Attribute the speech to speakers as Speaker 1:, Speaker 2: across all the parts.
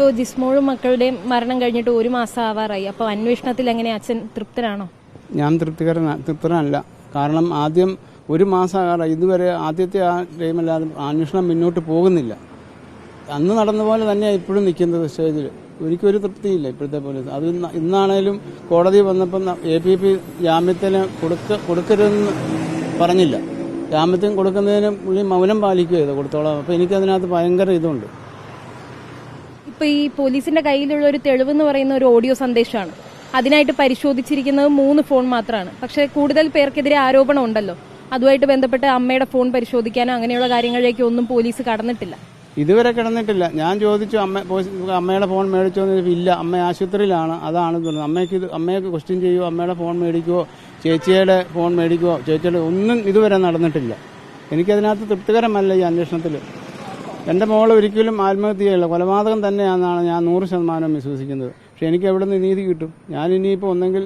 Speaker 1: ഇപ്പോൾ ജിസ്മോളും മക്കളുടെയും മരണം കഴിഞ്ഞിട്ട് ഒരു മാസം ആവാറായി. അപ്പോൾ അന്വേഷണത്തിൽ എങ്ങനെ അച്ഛൻ തൃപ്തനാണോ?
Speaker 2: ഞാൻ തൃപ്തികര തൃപ്തനല്ല. കാരണം ആദ്യം ഒരു മാസം ആകാറായി. ഇതുവരെ ആദ്യത്തെ ആ ടൈമല്ലാതെ അന്വേഷണം മുന്നോട്ട് പോകുന്നില്ല. അന്ന് നടന്ന പോലെ തന്നെയാണ് ഇപ്പോഴും നിൽക്കുന്നത് സ്റ്റേജിൽ ഒരിക്കലും ഒരു തൃപ്തിയില്ല ഇപ്പോഴത്തെ പോലീസ്. അത് ഇന്ന് ഇന്നാണേലും കോടതി വന്നപ്പം എ പി പി ജാമ്യത്തിന് കൊടുക്ക കൊടുക്കരുതെന്ന് പറഞ്ഞില്ല. ജാമ്യത്തിന് കൊടുക്കുന്നതിന് പുള്ളി മൗനം പാലിക്കുക ചെയ്തു കൊടുത്തോളാം. അപ്പം എനിക്കതിനകത്ത് ഭയങ്കര ഇതുണ്ട്.
Speaker 1: ഇപ്പോൾ ഈ പോലീസിന്റെ കയ്യിലുള്ള ഒരു തെളിവ് എന്ന് പറയുന്ന ഒരു ഓഡിയോ സന്ദേശമാണ്. അതിനായിട്ട് പരിശോധിച്ചിരിക്കുന്നത് മൂന്ന് ഫോൺ മാത്രമാണ്. പക്ഷേ കൂടുതൽ പേർക്കെതിരെ ആരോപണം ഉണ്ടല്ലോ. അതുമായിട്ട് ബന്ധപ്പെട്ട് അമ്മയുടെ ഫോൺ പരിശോധിക്കാനോ അങ്ങനെയുള്ള കാര്യങ്ങളിലേക്ക് ഒന്നും പോലീസ് കടന്നിട്ടില്ല.
Speaker 2: ഇതുവരെ കിടന്നിട്ടില്ല. ഞാൻ ചോദിച്ചു അമ്മ അമ്മയുടെ ഫോൺ മേടിച്ചോ? എന്ന് ഇല്ല അമ്മ ആശുപത്രിയിലാണ്. അതാണ് തോന്നുന്നത് അമ്മയ്ക്ക് ഇത് അമ്മയൊക്കെ ക്വസ്റ്റ്യൻ ചെയ്യുമോ അമ്മയുടെ ഫോൺ മേടിക്കുവോ? ചേച്ചിയുടെ ഫോൺ മേടിക്കുവോ? ചേച്ചിയുടെ ഒന്നും ഇതുവരെ നടന്നിട്ടില്ല. എനിക്കതിനകത്ത് തൃപ്തികരമല്ല ഈ അന്വേഷണത്തിൽ എന്റെ മോൾ ഒരിക്കലും ആത്മഹത്യയല്ല കൊലപാതകം തന്നെയാണെന്നാണ് ഞാൻ നൂറ് ശതമാനം വിശ്വസിക്കുന്നത്. പക്ഷെ എനിക്ക് എവിടെ നിന്ന് നീതി കിട്ടും? ഞാൻ ഇനിയിപ്പോൾ ഒന്നെങ്കിൽ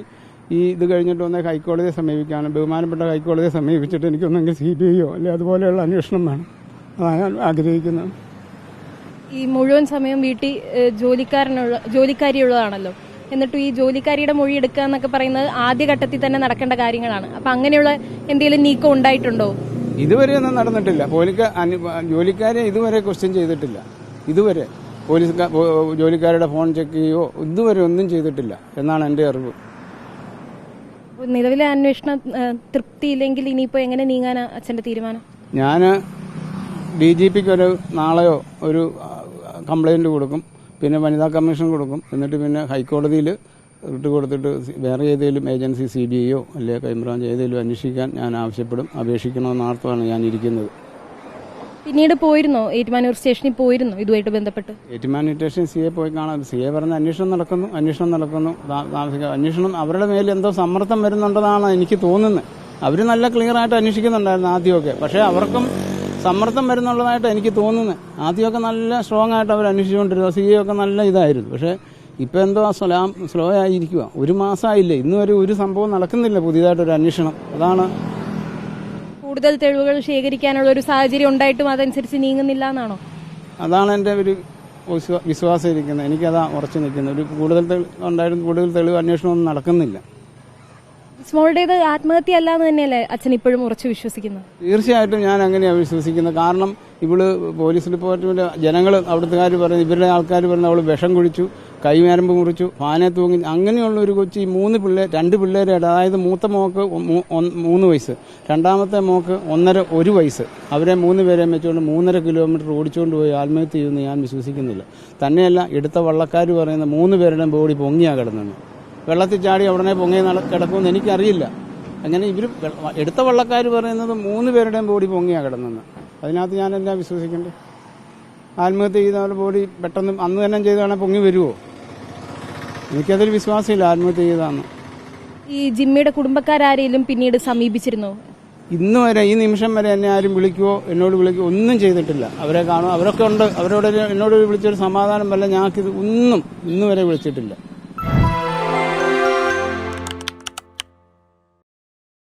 Speaker 2: ഈ ഇത് കഴിഞ്ഞിട്ട് ഒന്നേ ഹൈക്കോടതിയെ സമീപിക്കാനും ബഹുമാനപ്പെട്ട ഹൈക്കോടതിയെ സമീപിച്ചിട്ട് എനിക്കൊന്നെങ്കിൽ സി ബി ഐയോ അല്ലെ അതുപോലെയുള്ള അന്വേഷണം വേണം. അതാണ് ഞാൻ ആഗ്രഹിക്കുന്നത്.
Speaker 1: ഈ മുഴുവൻ സമയം വീട്ടിൽ ജോലിക്കാരനുള്ള ജോലിക്കാരിയുള്ളതാണല്ലോ. എന്നിട്ടും ഈ ജോലിക്കാരിയുടെ മൊഴി എടുക്കുക എന്നൊക്കെ പറയുന്നത് ആദ്യഘട്ടത്തിൽ തന്നെ നടക്കേണ്ട കാര്യങ്ങളാണ്. അപ്പൊ അങ്ങനെയുള്ള എന്തെങ്കിലും നീക്കം ഉണ്ടായിട്ടുണ്ടോ?
Speaker 2: ഇതുവരെ ഒന്നും നടന്നിട്ടില്ല. പോലീസ് ജോലിക്കാരെ ഇതുവരെ ക്വസ്റ്റ്യൻ ചെയ്തിട്ടില്ല. ഇതുവരെ പോലീസ് ജോലിക്കാരുടെ ഫോൺ ചെക്ക് ചെയ്യുകയോ ഇതുവരെ ഒന്നും ചെയ്തിട്ടില്ല എന്നാണ് എന്റെ അറിവ്.
Speaker 1: നിലവിലെ അന്വേഷണം തൃപ്തിയില്ലെങ്കിൽ ഇനിയിപ്പോ എങ്ങനെ നീങ്ങാനാ അച്ഛന്റെ തീരുമാനം?
Speaker 2: ഞാൻ ഡി ജി പിക്ക് ഒരു നാളെയോ ഒരു കംപ്ലൈന്റ് കൊടുക്കും. പിന്നെ വനിതാ കമ്മീഷൻ കൊടുക്കും. എന്നിട്ട് പിന്നെ ഹൈക്കോടതിയിൽ ഇട്ട് കൊടുത്തിട്ട് വേറെ ഏതെങ്കിലും ഏജൻസി സി ബി ഐയോ അല്ലെങ്കിൽ ക്രൈംബ്രാഞ്ച് ഏതെങ്കിലും അന്വേഷിക്കാൻ ഞാൻ ആവശ്യപ്പെടും അപേക്ഷിക്കണമെന്നാർത്ഥമാണ് ഞാൻ ഇരിക്കുന്നത്.
Speaker 1: പിന്നീട് പോയിരുന്നോ? ഏറ്റുമാനൂർ സ്റ്റേഷനിൽ പോയിരുന്നു? ഇതുമായിട്ട് ബന്ധപ്പെട്ട്?
Speaker 2: ഏറ്റുമാനൂർ സ്റ്റേഷൻ സി എ പോയി കാണാൻ സി എ പറഞ്ഞ അന്വേഷണം നടക്കുന്നു അന്വേഷണം നടക്കുന്നു. അന്വേഷണം അവരുടെ മേലിൽ എന്തോ സമ്മർദ്ദം വരുന്നുണ്ടെന്നാണ് എനിക്ക് തോന്നുന്നത്. അവർ നല്ല ക്ലിയർ ആയിട്ട് അന്വേഷിക്കുന്നുണ്ടായിരുന്നു ആദ്യമൊക്കെ. പക്ഷേ അവർക്കും സമ്മർദ്ദം വരുന്നുള്ളതായിട്ട് എനിക്ക് തോന്നുന്നത്. ആദ്യമൊക്കെ നല്ല സ്ട്രോങ് ആയിട്ട് അവർ അന്വേഷിച്ചുകൊണ്ടിരുന്നു സി എ ഒക്കെ നല്ല ഇതായിരുന്നു. പക്ഷേ ഇപ്പം എന്തോ സ്ലോ സ്ലോ ആയിരിക്കുക ഒരു മാസമായില്ല ഇന്ന് വരെ ഒരു സംഭവം നടക്കുന്നില്ല. പുതിയതായിട്ടൊരു അന്വേഷണം. അതാണ്
Speaker 1: കൂടുതൽ തെളിവുകൾ ശേഖരിക്കാനുള്ള ഒരു സാഹചര്യം ഉണ്ടായിട്ടും അതനുസരിച്ച് നീങ്ങുന്നില്ല എന്നാണോ?
Speaker 2: അതാണ് എന്റെ ഒരു വിശ്വാ- വിശ്വാസം ഇരിക്കുന്നത്. എനിക്കതാ ഉറച്ചു നിൽക്കുന്നത്. ഒരു കൂടുതൽ ഉണ്ടായിരുന്നു കൂടുതൽ തെളിവ് അന്വേഷണമൊന്നും നടക്കുന്നില്ല.
Speaker 1: സ്മോളുടേത് ആത്മഹത്യ അല്ല എന്ന് തന്നെയല്ലേ അച്ഛൻ ഇപ്പോഴും ഉറച്ചു വിശ്വസിക്കുന്നത്?
Speaker 2: തീർച്ചയായിട്ടും ഞാൻ അങ്ങനെയാണ് വിശ്വസിക്കുന്നത്. കാരണം ഇവൾ പോലീസ് ഡിപ്പാർട്ട്മെന്റ് ജനങ്ങൾ അവിടുത്തുകാർ പറയുന്നത് ഇവരുടെ ആൾക്കാർ പറയുന്നത് അവൾ വിഷം കുഴിച്ചു കൈമേരമ്പ് മുറിച്ചു ഫാനെ തൂങ്ങി അങ്ങനെയുള്ള ഒരു കൊച്ചി മൂന്ന് പിള്ളേർ രണ്ട് പിള്ളേരായിട്ട് അതായത് മൂത്ത മോക്ക് മൂന്ന് വയസ്സ് രണ്ടാമത്തെ മോക്ക് ഒന്നര ഒരു വയസ്സ്. അവരെ മൂന്ന് പേരെ വെച്ചുകൊണ്ട് മൂന്നര കിലോമീറ്റർ ഓടിച്ചുകൊണ്ട് പോയി ആത്മഹത്യ ചെയ്യുമെന്ന് ഞാൻ വിശ്വസിക്കുന്നില്ല. തന്നെയല്ല എടുത്ത വള്ളക്കാർ പറയുന്ന മൂന്ന് പേരുടെയും ബോഡി പൊങ്ങിയാ കിടന്നെന്ന് വെള്ളത്തിൽ ചാടി ഉടനെ പൊങ്ങി കിടക്കുമെന്ന് എനിക്കറിയില്ല. അങ്ങനെ ഇവർ എടുത്ത വള്ളക്കാർ പറയുന്നത് മൂന്ന് പേരുടെയും ബോഡി പൊങ്ങിയാ കിടന്നെന്ന് അതിനകത്ത് ഞാനെല്ലാം വിശ്വസിക്കണ്ടേ ആത്മഹത്യ ചെയ്ത ബോഡി പെട്ടെന്ന് അന്ന് തന്നെ ചെയ്താണെങ്കിൽ പൊങ്ങി വരുമോ എനിക്കതൊരു വിശ്വാസമില്ല ആത്മഹത്യ ചെയ്താന്ന്
Speaker 1: ഈ ജിമ്മിയുടെ കുടുംബക്കാരെയും പിന്നീട് സമീപിച്ചിരുന്നോ?
Speaker 2: ഇന്ന് വരെ ഈ നിമിഷം വരെ എന്നെ ആരും വിളിക്കുവോ എന്നോട് വിളിക്കുവോ ഒന്നും ചെയ്തിട്ടില്ല. അവരെ കാണും. അവരൊക്കെ ഉണ്ട്. അവരോട് എന്നോട് വിളിച്ചൊരു സമാധാനം വല്ല ഇത് ഒന്നും ഇന്ന് വരെ വിളിച്ചിട്ടില്ല.